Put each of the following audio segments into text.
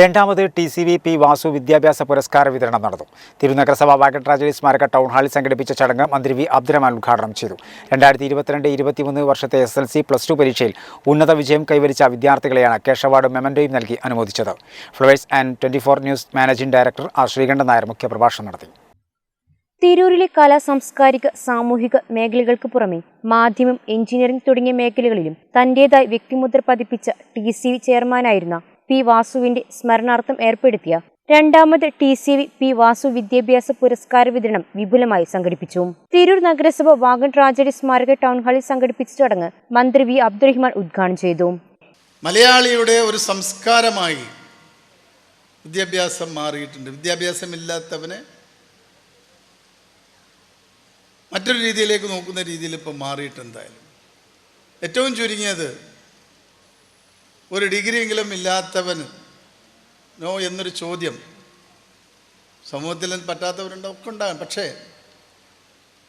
രണ്ടാമത് T C V P Vasu വിദ്യാഭ്യാസ പുരസ്കാര വിതരണം നടന്നു. തിരുനഗരസഭ വാഗൺ സ്മാരക ടൗൺ ഹാളിൽ സംഘടിപ്പിച്ച ചടങ്ങ് മന്ത്രി വി അബ്ദുറഹ്മാൻ ഉദ്ഘാടനം ചെയ്തു. രണ്ടായിരത്തി ഇരുപത്തിരണ്ട് ഇരുപത്തിമൂന്ന് വർഷത്തെ S L C plus two പരീക്ഷയിൽ ഉന്നത വിജയം കൈവരിച്ച വിദ്യാർത്ഥികളെയാണ് കേശവാർഡ് മെമന്റോയും നൽകി അനുമോദിച്ചത്. Flowers and twenty four news managing director R. Sreekantan Nair മുഖ്യപ്രഭാഷണം നടത്തി. തിരൂരിലെ കലാ സാംസ്കാരിക സാമൂഹിക മേഖലകൾക്ക് പുറമെ മാധ്യമം എഞ്ചിനീയറിംഗ് തുടങ്ങിയ മേഖലകളിലും തന്റേതായി വ്യക്തിമുദ്ര പതിപ്പിച്ച ടി സി ചെയർമാനായിരുന്ന പി വാസുവിന്റെ സ്മരണാർത്ഥം ഏർപ്പെടുത്തിയ രണ്ടാമത് T C V P Vasu വിദ്യാഭ്യാസ പുരസ്കാര വിതരണം വിപുലമായി സംഘടിപ്പിച്ചു. തിരൂർ നഗരസഭ വാഗൺ ട്രാജഡി സ്മാരക ടൗൺ ഹാളിൽ സംഘടിപ്പിച്ച ചടങ്ങ് മന്ത്രി വി അബ്ദുറഹിമാൻ ഉദ്ഘാടനം ചെയ്തു. മലയാളിയുടെ ഒരു സംസ്കാരമായി വിദ്യാഭ്യാസം മാറിയിട്ടുണ്ട്. വിദ്യാഭ്യാസമില്ലാത്തവനെ മറ്റൊരു രീതിയിലേക്ക് നോക്കുന്ന രീതിയിൽ ഇപ്പം മാറിയിട്ടെന്തായാലും. ഏറ്റവും ചുരുങ്ങിയത് ഒരു ഡിഗ്രിയെങ്കിലും ഇല്ലാത്തവന് നോ എന്നൊരു ചോദ്യം. സമൂഹത്തിൽ പറ്റാത്തവരുണ്ട്? ഒക്കെ ഉണ്ടാകും. പക്ഷേ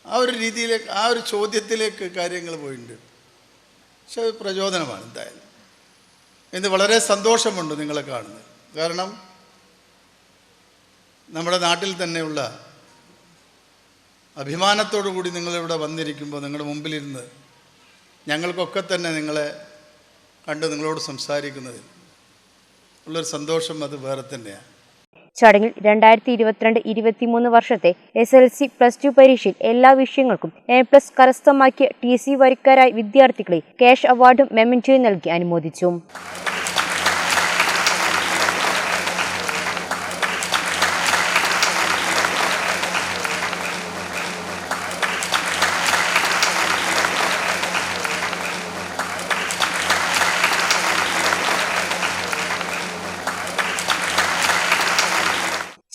ആ ഒരു രീതിയിലേക്ക് ആ ഒരു ചോദ്യത്തിലേക്ക് കാര്യങ്ങൾ പോയിട്ടുണ്ട്. പക്ഷെ പ്രചോദനമാണ് എന്തായാലും. ഇന്ന് വളരെ സന്തോഷമുണ്ട് നിങ്ങളെ കാണുന്നത്. കാരണം നമ്മുടെ നാട്ടിൽ തന്നെയുള്ള അഭിമാനത്തോടു കൂടി നിങ്ങളിവിടെ വന്നിരിക്കുമ്പോൾ നിങ്ങളുടെ മുമ്പിലിരുന്ന് ഞങ്ങൾക്കൊക്കെ തന്നെ നിങ്ങളെ കണ്ട് നിങ്ങളോട് സംസാരിക്കുന്നതിൽ ഉള്ളൊരു സന്തോഷം അത് വേറെ തന്നെയാണ് ചടങ്ങിൽ രണ്ടായിരത്തി ഇരുപത്തിരണ്ട് ഇരുപത്തിമൂന്ന് വർഷത്തെ S L C plus two പരീക്ഷയിൽ എല്ലാ വിഷയങ്ങൾക്കും എ പ്ലസ് കരസ്ഥമാക്കിയ ടി സി വരിക്കാരായ വിദ്യാർത്ഥികളെ ക്യാഷ് അവാർഡും മെമന്റോയും നൽകി അനുമോദിച്ചു.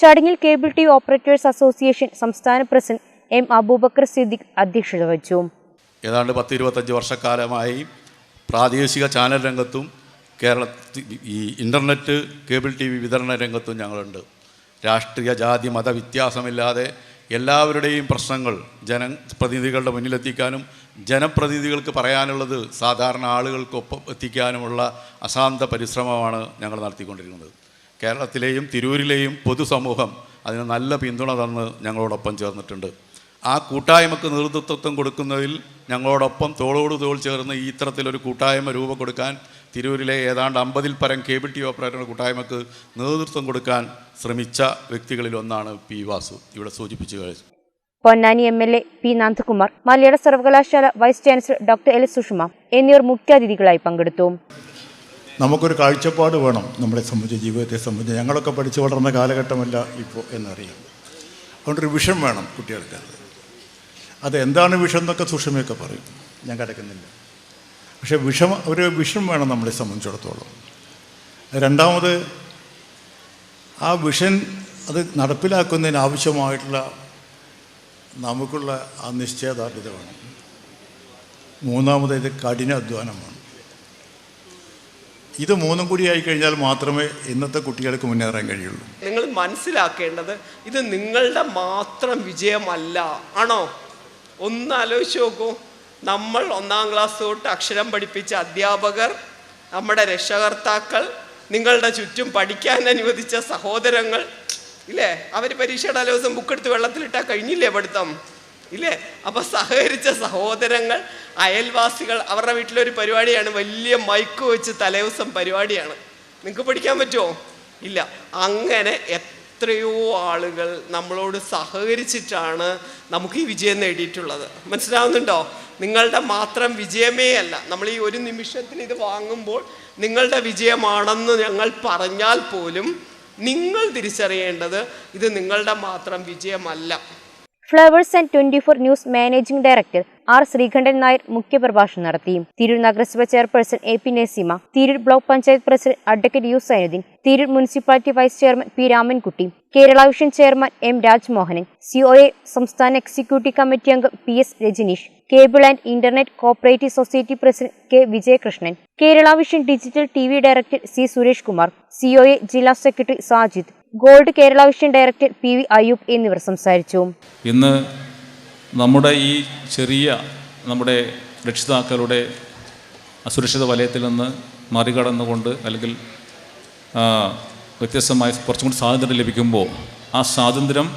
ചടങ്ങിൽ കേബിൾ ടി ഓപ്പറേറ്റേഴ്സ് അസോസിയേഷൻ സംസ്ഥാന പ്രസിഡന്റ് എം അബൂബക്കർ സിദ്ദിഖ് അധ്യക്ഷത വഹിച്ചു. ഏതാണ്ട് പത്ത് ഇരുപത്തഞ്ച് വർഷക്കാലമായി പ്രാദേശിക ചാനൽ രംഗത്തും കേരള ഈ ഇന്റർനെറ്റ് കേബിൾ ടി വി വിതരണ രംഗത്തും ഞങ്ങളുണ്ട്. രാഷ്ട്രീയ ജാതി മത വ്യത്യാസമില്ലാതെ എല്ലാവരുടെയും പ്രശ്നങ്ങൾ ജന പ്രതിനിധികളുടെ മുന്നിലെത്തിക്കാനും ജനപ്രതിനിധികൾക്ക് പറയാനുള്ളത് സാധാരണ ആളുകൾക്കൊപ്പം എത്തിക്കാനുമുള്ള അശാന്ത പരിശ്രമമാണ് ഞങ്ങൾ നടത്തിക്കൊണ്ടിരിക്കുന്നത്. കേരളത്തിലെയും തിരൂരിലെയും പൊതുസമൂഹം അതിന് നല്ല പിന്തുണ തന്ന് ഞങ്ങളോടൊപ്പം ചേർന്നിട്ടുണ്ട്. ആ കൂട്ടായ്മക്ക് നേതൃത്വത്വം കൊടുക്കുന്നതിൽ ഞങ്ങളോടൊപ്പം തോളോട് തോൾ ചേർന്ന് ഈ ഇത്തരത്തിലൊരു കൂട്ടായ്മ രൂപം കൊടുക്കാൻ തിരൂരിലെ ഏതാണ്ട് അമ്പതിൽ പരം കേബിൾ ടി ഓപ്പറേറ്റർ കൂട്ടായ്മക്ക് നേതൃത്വം കൊടുക്കാൻ ശ്രമിച്ച വ്യക്തികളിൽ ഒന്നാണ് പി വാസു. ഇവിടെ സൂചിപ്പിച്ചു കഴിഞ്ഞു Ponnani M L A P Nandakumar മലയാള സർവകലാശാല vice chancellor doctor L Sushama എന്നിവർ മുഖ്യാതിഥികളായി പങ്കെടുത്തു. നമുക്കൊരു കാഴ്ചപ്പാട് വേണം നമ്മളെ സംബന്ധിച്ച് ജീവിതത്തെ സംബന്ധിച്ച്. ഞങ്ങളൊക്കെ പഠിച്ചു വളർന്ന കാലഘട്ടമല്ല ഇപ്പോൾ എന്നറിയാം. അതുകൊണ്ടൊരു വിഷം വേണം കുട്ടികൾക്ക്. അത് അത് എന്താണ് വിഷം എന്നൊക്കെ സുഷമയൊക്കെ പറയും. ഞാൻ കിടക്കുന്നില്ല പക്ഷേ വിഷം ഒരു വിഷം വേണം നമ്മളെ സംബന്ധിച്ചിടത്തോളം. രണ്ടാമത് ആ വിഷൻ അത് നടപ്പിലാക്കുന്നതിന് ആവശ്യമായിട്ടുള്ള നമുക്കുള്ള ആ നിശ്ചയദാർഢ്യത വേണം. മൂന്നാമത് ഇത് കഠിന അധ്വാനമാണ് ഇത് മൂന്നും കൂടി ആയി കഴിഞ്ഞാൽ മാത്രമേ ഇന്നത്തെ കുട്ടികൾക്ക് മുന്നേറാൻ കഴിയുള്ളൂ. നിങ്ങൾ മനസ്സിലാക്കേണ്ടത് ഇത് നിങ്ങളുടെ മാത്രം വിജയമല്ല. ആണോ? ഒന്ന് ആലോചിച്ച് നോക്കൂ. നമ്മൾ ഒന്നാം ക്ലാസ് തൊട്ട് അക്ഷരം പഠിപ്പിച്ച അധ്യാപകർ നമ്മുടെ രക്ഷകർത്താക്കൾ നിങ്ങളുടെ ചുറ്റും പഠിക്കാൻ അനുവദിച്ച സഹോദരങ്ങൾ ഇല്ലേ? അവർ പരീക്ഷയുടെ ദിവസം ബുക്കെടുത്ത് വെള്ളത്തിലിട്ടാൽ കഴിഞ്ഞില്ലേ പഠിത്തം? ഇല്ലേ? അപ്പൊ സഹകരിച്ച സഹോദരങ്ങൾ അയൽവാസികൾ അവരുടെ വീട്ടിലൊരു പരിപാടിയാണ്. വലിയ മൈക്ക് വെച്ച് തലേദിവസം പരിപാടിയാണ്. നിങ്ങൾക്ക് പഠിക്കാൻ പറ്റുമോ ഇല്ല. അങ്ങനെ എത്രയോ ആളുകൾ നമ്മളോട് സഹകരിച്ചിട്ടാണ് നമുക്ക് ഈ വിജയം നേടിയിട്ടുള്ളത്. മനസ്സിലാവുന്നുണ്ടോ? നിങ്ങളുടെ മാത്രം വിജയമേ അല്ല. നമ്മൾ ഈ ഒരു നിമിഷത്തിന് ഇത് വാങ്ങുമ്പോൾ നിങ്ങളുടെ വിജയമാണെന്ന് ഞങ്ങൾ പറഞ്ഞാൽ പോലും നിങ്ങൾ തിരിച്ചറിയേണ്ടത് ഇത് നിങ്ങളുടെ മാത്രം വിജയമല്ല. Flowers and twenty four news managing director R Sreekantan Nair മുഖ്യപ്രഭാഷണം നടത്തി. തിരൂർ നഗരസഭ chairperson A P Naseema Tirur block panchayat president advocate U Zainuddin Tirur municipality vice chairman P Ramankutty Kerala vision chairman M Rajmohanan C O A സംസ്ഥാന executive committee അംഗം P S Rajaneesh cable and internet cooperative society president K Vijayakrishnan Kerala vision digital T V director C Suresh Kumar C O A ജില്ലാ secretary Sajid gold Kerala vision director P V Ayyub എന്നിവർ സംസാരിച്ചു. ഇന്ന് നമ്മുടെ ഈ ചെറിയ നമ്മുടെ രക്ഷിതാക്കളുടെ അസുരക്ഷിത വലയത്തിൽ നിന്ന് മറികടന്നുകൊണ്ട് അല്ലെങ്കിൽ വ്യത്യസ്തമായ കുറച്ചും കൂടി സ്വാതന്ത്ര്യം ലഭിക്കുമ്പോൾ ആ സ്വാതന്ത്ര്യം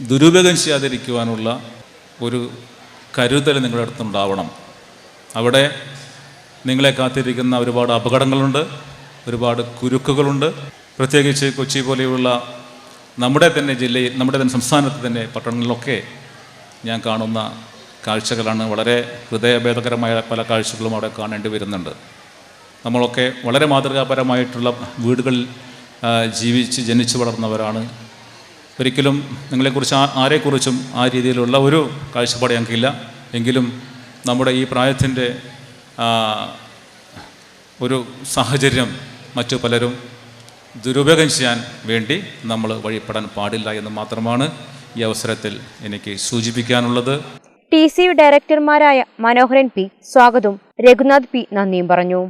ദുരുപയോഗം ചെയ്യാതിരിക്കുവാനുള്ള ഒരു കരുതൽ നിങ്ങളുടെ അടുത്തുണ്ടാവണം. അവിടെ നിങ്ങളെ കാത്തിരിക്കുന്ന ഒരുപാട് അപകടങ്ങളുണ്ട് ഒരുപാട് കുരുക്കുകളുണ്ട്. പ്രത്യേകിച്ച് കൊച്ചി പോലെയുള്ള നമ്മുടെ തന്നെ ജില്ലയിൽ നമ്മുടെ തന്നെ സംസ്ഥാനത്ത് തന്നെ പട്ടണങ്ങളിലൊക്കെ ഞാൻ കാണുന്ന കാഴ്ചകളാണ് വളരെ ഹൃദയഭേദകരമായ പല കാഴ്ചകളും അവിടെ കാണേണ്ടി വരുന്നുണ്ട്. നമ്മളൊക്കെ വളരെ മാതൃകാപരമായിട്ടുള്ള വീടുകളിൽ ജീവിച്ച് ജനിച്ചു വളർന്നവരാണ്. ഒരിക്കലും നിങ്ങളെക്കുറിച്ച് ആരെക്കുറിച്ചും ആ രീതിയിലുള്ള ഒരു കാഴ്ചപ്പാട് ഞങ്ങൾക്കില്ല. എങ്കിലും നമ്മുടെ ഈ പ്രായത്തിന്റെ ഒരു സാഹചര്യം മറ്റു പലരും ദുരുപയോഗം ചെയ്യാൻ വേണ്ടി നമ്മൾ വഴിപ്പെടാൻ പാടില്ല എന്ന് മാത്രമാണ് ഈ അവസരത്തിൽ എനിക്ക് സൂചിപ്പിക്കാനുള്ളത് ടി സി ഡയറക്ടർമാരായ മനോഹരൻ പി സ്വാഗതം രഘുനാഥ് പി നന്ദിയും പറഞ്ഞു